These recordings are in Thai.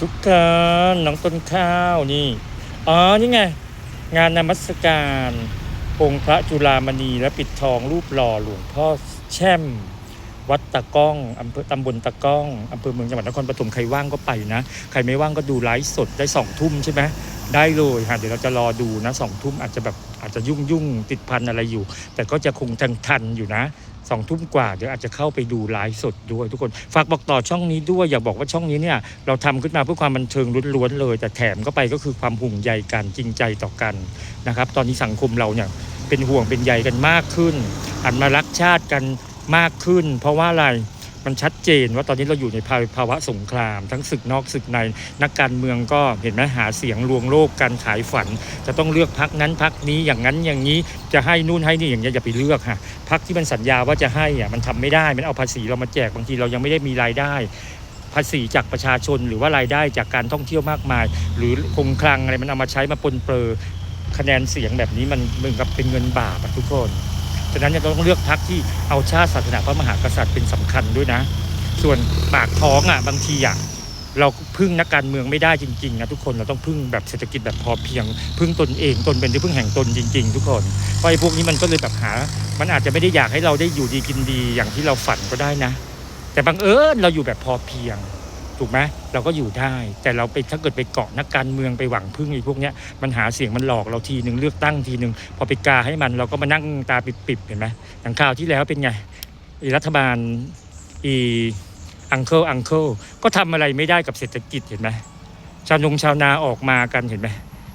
ทุกคนน้องต้นข้าวนี่ อ๋อ นี่ไง งานนมัสการ องค์พระจุลามณีและปิดทองรูปหล่อหลวงพ่อแช่ม วัดตะก้องอำเภอตำบลตะก้องอำเภอเมืองจังหวัดนครปฐมใครว่างก็ไปนะ ใครไม่ว่างก็ดูไลฟ์สดได้สองทุ่มใช่ไหมได้เลยค่ะเดี๋ยวเราจะรอดูนะสองทุ่มอาจจะแบบอาจจะยุ่งยุ่งติดพันอะไรอยู่ แต่ก็จะคงทันทันอยู่นะสองทุ่มกว่าเดี๋ยวอาจจะเข้าไปดูไลฟ์สดด้วยทุกคน ฝากบอกต่อช่องนี้ด้วยอย่าบอกว่าช่องนี้เนี่ยเราทำขึ้นมาเพื่อความบันเทิงล้วนๆเลย แต่แถมก็ไปก็คือความห่วงใยกันจริงใจต่อกันนะครับ ตอนนี้สังคมเราเนี่ยเป็นห่วงเป็นใยกันมากขึ้นหันมารักชาติกัน มากขึ้น เพราะว่าอะไรมันชัดเจนว่าตอนนี้เราอยู่ในภาวภาวะสงคราม ทั้งศึกนอกศึกในนักการเมืองก็เห็นไหมหาเสียงลวงโลกการขายฝัน จะต้องเลือกพักนั้นพักนี้อย่างนั้นอย่างนี้จะให้นู่นให้นี่อย่างเงี้ยอย่าไปเลือกค่ะพักที่มันสัญญาว่าจะให้อะมันทำไม่ได้มันเอาภาษีเรามาแจกบางทีเรายังไม่ได้มีรายได้ ภาษีจากประชาชนหรือว่ารายได้จากการท่องเที่ยวมากมาย หรือคงคลังอะไรมันเอามาใช้มาปนเปื้อคะแนนเสียงแบบนี้มันเหมือนกับเป็นเงินบาปทุกคน ฉะนั้นเนี่ยต้องเลือกพักที่เอาชาติศาสนาพระมหากษัตริย์เป็นสำคัญด้วยนะ ส่วนปากท้องอะบางทีอะเราพึ่งนักการเมืองไม่ได้จริงๆนะทุกคนเราต้องพึ่งแบบเศรษฐกิจแบบพอเพียง พึ่งตนเองตนเป็นที่พึ่งแห่งตนจริง ๆ ทุกคนเพราะไอ้พวกนี้มันก็เลยแบบหา มันอาจจะไม่ได้อยากให้เราได้อยู่ดีกินดีอย่างที่เราฝันก็ได้นะ แต่บังเอิญเราอยู่แบบพอเพียง ถูกไหมเราก็อยู่ได้ แต่เราไปถ้าเกิดไปเกาะนักการเมืองไปหวังพึ่งไอ้พวกเนี้ยมันหาเสียงมันหลอกเราทีหนึ่งเลือกตั้งทีหนึ่งพอไปกาให้มันเราก็มานั่งตาปิดๆเห็นไหมอย่างข่าวที่แล้วเป็นไงรัฐบาลอีอังเคิลอังเคิลก็ทำอะไรไม่ได้กับเศรษฐกิจเห็นไหมชาวนงชาวนาออกมากันเห็นไหม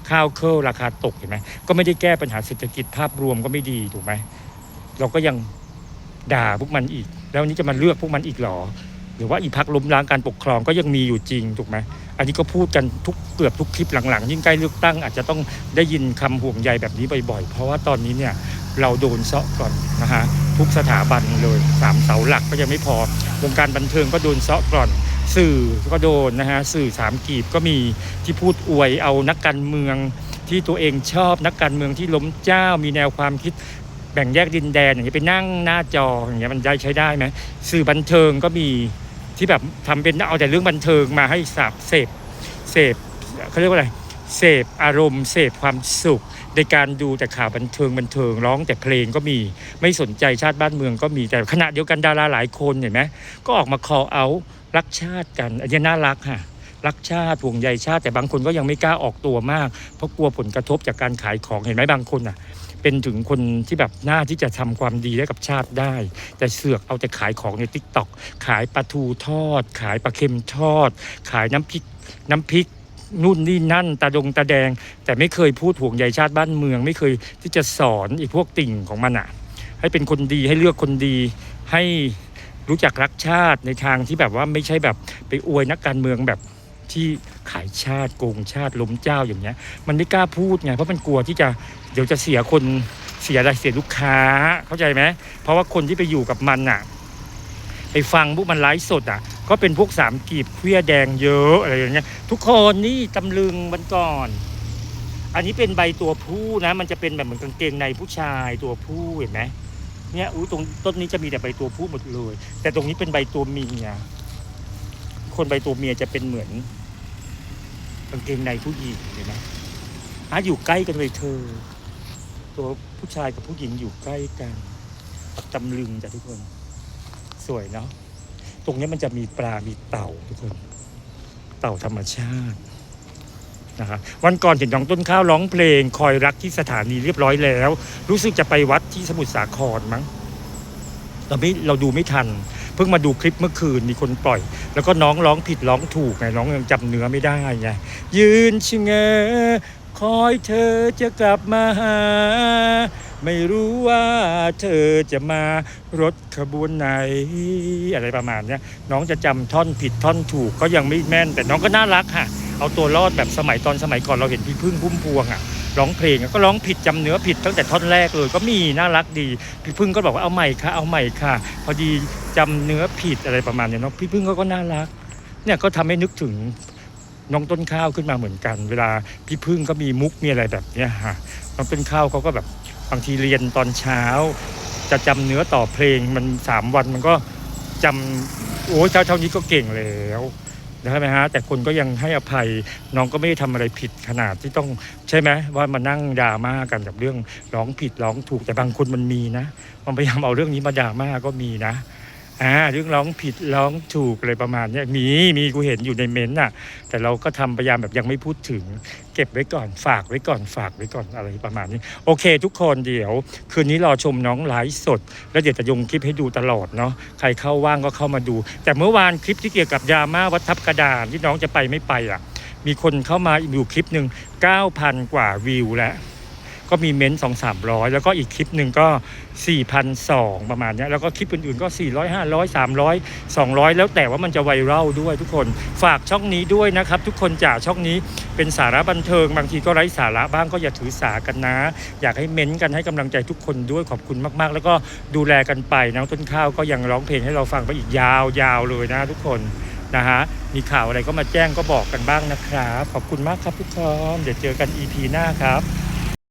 ข้าวเคิลราคาตกเห็นไหมก็ไม่ได้แก้ปัญหาเศรษฐกิจภาพรวมก็ไม่ดีถูกไหมเราก็ยังด่าพวกมันอีก แล้ววันนี้จะมาเลือกพวกมันอีกหรอ หรือว่าอีพักล้มล้างการปกครองก็ยังมีอยู่จริงถูกไหมอันนี้ก็พูดกันทุกเกือบทุกคลิปหลังๆ ยิ่งใกล้เลือกตั้งอาจจะต้องได้ยินคำห่วงใยแบบนี้บ่อยๆ เพราะว่าตอนนี้เนี่ยเราโดนเซาะก่อนนะฮะทุกสถาบันเลยสามเสาหลักก็ยังไม่พอวงการบันเทิงก็โดนเซาะก่อน สื่อก็โดนนะฮะสื่อสามกีบก็มีที่พูดอวยเอานักการเมืองที่ตัวเองชอบนักการเมืองที่ล้มเจ้ามีแนวความคิดแบ่งแยกดินแดนอย่างเงี้ยไปนั่งหน้าจออย่างเงี้ยมันได้ใช้ได้ไหมสื่อบันเทิงก็มี ที่แบบทำเป็นเอาแต่เรื่องบันเทิงมาให้สับเสพเสพเขาเรียกว่าอะไรเสพอารมณ์เสพความสุข ในการดูแต่ข่าวบันเทิงบันเทิงร้องแต่เพลงก็มีไม่สนใจชาติบ้านเมืองก็มีแต่ขณะเดียวกันดาราหลายคนเห็นไหมก็ออกมา call out รักชาติกัน อันนี้น่ารักค่ะรักชาติห่วงใยชาติแต่บางคนก็ยังไม่กล้าออกตัวมาก เพราะกลัวผลกระทบจากการขายของเห็นไหมบางคนอะ เป็นถึงคนที่แบบหน้าที่จะทำความดีให้กับชาติได้ แต่เสือกเอาแต่ขายของในทิกตอกขายปลาทูทอด ขายปลาเค็มทอด ขายน้ำพริกน้ำพริกนู่นนี่นั่นตาดงตาแดง แต่ไม่เคยพูดห่วงใยชาติบ้านเมือง ไม่เคยที่จะสอนอีกพวกติ่งของมันอะให้เป็นคนดีให้เลือกคนดีให้รู้จักรักชาติในทางที่แบบว่าไม่ใช่แบบไปอวยนักการเมืองแบบ ที่ขายชาติโกงชาติล้มเจ้าอย่างเงี้ย มันไม่กล้าพูดไงเพราะมันกลัวที่จะเดี๋ยวจะเสียคนเสียอะไรเสียลูกค้าเข้าใจไหมเพราะว่าคนที่ไปอยู่กับมันอะไปฟังพวกมันไลฟ์สดอะ ก็เป็นพวกสามกีบเคลี้ยแดงเยอะอะไรอย่างเงี้ย ทุกคนนี่ตำลึงมันก่อน อันนี้เป็นใบตัวผู้นะ มันจะเป็นแบบเหมือนกางเกงในผู้ชายตัวผู้เห็นไหมเนี่ยอู้ตรงต้นนี้จะมีแต่ใบตัวผู้หมดเลย แต่ตรงนี้เป็นใบตัวเมีย คนใบตัวเมียจะเป็นเหมือนกางเกงในผู้หญิงเห็นไหมอะอยู่ใกล้กันเลยเธอ ตัวผู้ชายกับผู้หญิงอยู่ใกล้กันตำลึงจ้ะทุกคน สวยเนาะตรงนี้มันจะมีปลา มีเต่าทุกคน เต่าธรรมชาตินะครับวันก่อนเห็นน้องต้นข้าวร้องเพลง คอยรักที่สถานีเรียบร้อยแล้ว รู้สึกจะไปวัดที่สมุทรสาครมั้งเราไม่เราดูไม่ทัน เพิ่งมาดูคลิปเมื่อคืนมีคนปล่อย แล้วก็น้องร้องผิดร้องถูกไงน้องยังจำเนื้อไม่ได้ไงยืนชิงเงอคอยเธอจะกลับมาหา ไม่รู้ว่าเธอจะมารถขบวนไหน อะไรประมาณนี้น้องจะจำท่อนผิดท่อนถูกก็ยังไม่แม่น แต่น้องก็น่ารักค่ะ เอาตัวรอดแบบสมัยตอนสมัยก่อนเราเห็นพี่พึ่งพุ่มพวงอะร้องเพลงก็ร้องผิดจำเนื้อผิดตั้งแต่ท่อนแรกเลยก็มีน่ารักดีพี่พึ่งก็บอกว่าเอาใหม่ค่ะเอาใหม่ค่ะ พอดีจำเนื้อผิดอะไรประมาณเนี้ยเนาะพี่พึ่งเขาก็น่ารักเนี่ยก็ทำให้นึกถึงน้องต้นข้าวขึ้นมาเหมือนกัน เวลาพี่พึ่งก็มีมุกมีอะไรแบบเนี้ยฮะน้องต้นข้าวเขาก็แบบบางทีเรียนตอนเช้า จะจำเนื้อต่อเพลงมันสามวันมันก็จำโอ้เท่าเท่านี้ก็เก่งแล้ว ใช่ไหมฮะแต่คนก็ยังให้อภัยน้องก็ไม่ได้ทำอะไรผิดขนาดที่ต้องใช่ไหมว่ามานั่งดราม่ากันกับเรื่องร้องผิดร้องถูกแต่บางคนมันมีนะ มันพยายามเอาเรื่องนี้มาดราม่าก็มีนะ อ่าเรื่องร้องผิดร้องถูกอะไรประมาณนี้มีมีกูเห็นอยู่ในเม้นต์น่ะ แต่เราก็ทำพยายามแบบยังไม่พูดถึง เก็บไว้ก่อนฝากไว้ก่อนฝากไว้ก่อนอะไรประมาณนี้ โอเค ทุกคนเดี๋ยว คืนนี้รอชมน้องไลฟ์สด แล้วเดี๋ยวจะยงคลิปให้ดูตลอดเนาะใครเข้าว่างก็เข้ามาดู แต่เมื่อวานคลิปที่เกี่ยวกับดราม่าวัดทับกระดานที่น้องจะไปไม่ไปอะ มีคนเข้ามาอยู่คลิปหนึ่ง9,000 กว่าวิวแล้ว ก็มีเม้นสองสามร้อยแล้วก็อีกคลิปหนึ่งก็4 0 0 2ประมาณนี้แล้วก็คลิปอื่นๆก็400 500 300 200แล้วแต่ว่ามันจะไวรัลด้วยทุกคนฝากช่องนี้ด้วยนะครับ ทุกคนจากช่องนี้เป็นสาระบันเทิง บางทีก็ไร้สาระบ้างก็อย่าถือสากันนะ อยากให้เม้นกันให้กำลังใจทุกคนด้วยขอบคุณมากๆ แล้วก็ดูแลกันไปน้องต้นข้าวก็ยังร้องเพลงให้เราฟังไปอีกยาวๆเลยนะทุกคนนะฮะมีข่าวอะไรก็มาแจ้งก็บอกกันบ้างนะครับ ขอบคุณมากครับทุกคนเดี๋ยวเจอกัน EP หน้าครับ